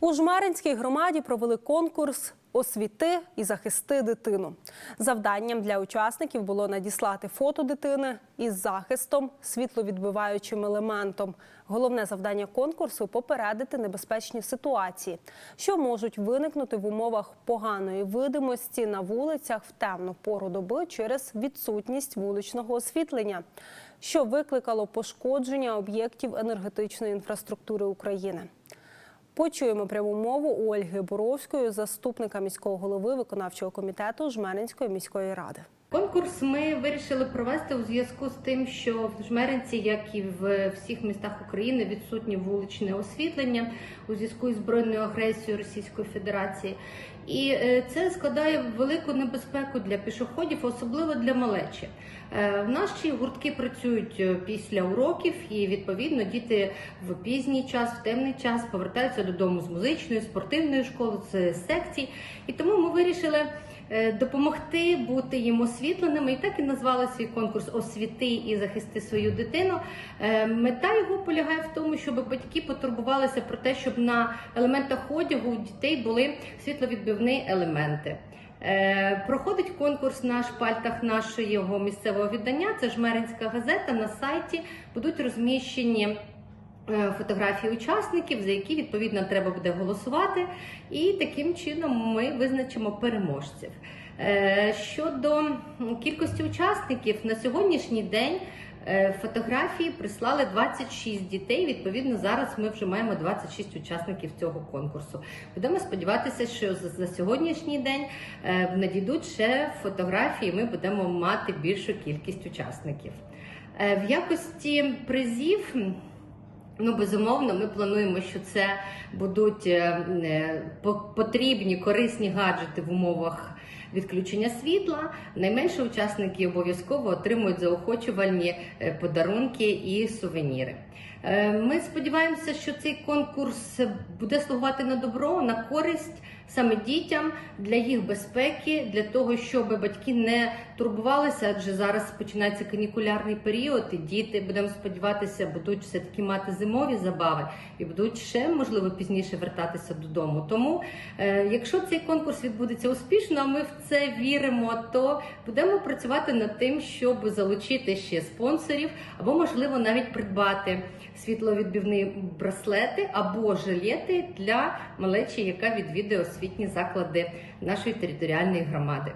У Жмеринській громаді провели конкурс Освіти і захисти дитину. Завданням для учасників було надіслати фото дитини із захистом, світловідбиваючим елементом. Головне завдання конкурсу попередити небезпечні ситуації, що можуть виникнути в умовах поганої видимості на вулицях в темну пору доби через відсутність вуличного освітлення, що викликало пошкодження об'єктів енергетичної інфраструктури України. Почуємо пряму мову Ольги Боровської, заступника міського голови виконавчого комітету Жменинської міської ради. Конкурс ми вирішили провести у зв'язку з тим, що в Жмеринці, як і в всіх містах України, відсутнє вуличне освітлення у зв'язку із збройною агресією Російської Федерації. І е, це складає велику небезпеку для пішоходів, особливо для малечі. Е, В наші гуртки працюють е, після уроків, і відповідно діти в пізній час, в темний час повертаються додому з музичної, спортивної школи, з секцій. І тому ми вирішили допомогти бути їм освітленими. І так і назвали свій конкурс Освіти і захисти свою дитину. Е, Мета його полягає в тому, щоб батьки потурбувалися про те, щоб на елементах одягу у дітей були світловідбивні елементи. Е, Проходить конкурс на шпальтах нашого місцевого віддання. Це Жмеринська газета на сайті будуть розміщені. Е, Фотографії учасників, за які відповідно треба буде голосувати, і таким чином ми визначимо переможців. Е, Щодо кількості учасників на сьогоднішній день е, фотографії прислали 26 дітей. Відповідно, зараз ми вже маємо 26 учасників цього конкурсу. Будемо сподіватися, що за сьогоднішній день надійдуть ще фотографії. Ми будемо мати більшу кількість учасників. В якості призів. Ну, безумовно, ми плануємо, що це будуть е, е, по- потрібні корисні гаджети в умовах відключення світла. Найменше учасники обов'язково отримують заохочувальні е, подарунки і сувеніри. Ми сподіваємося, що цей конкурс буде слугувати на добро, на користь саме дітям для їх безпеки, для того, щоб батьки не турбувалися, адже зараз починається канікулярний період, і діти будемо сподіватися, будуть все таки мати зимові забави і будуть ще можливо пізніше вертатися додому. Тому, е, якщо цей конкурс відбудеться успішно, а ми в це віримо, то будемо працювати над тим, щоб залучити ще спонсорів, або можливо навіть придбати світловідбивні браслети або жилети для малечі, яка відвідує освітні заклади нашої територіальної громади.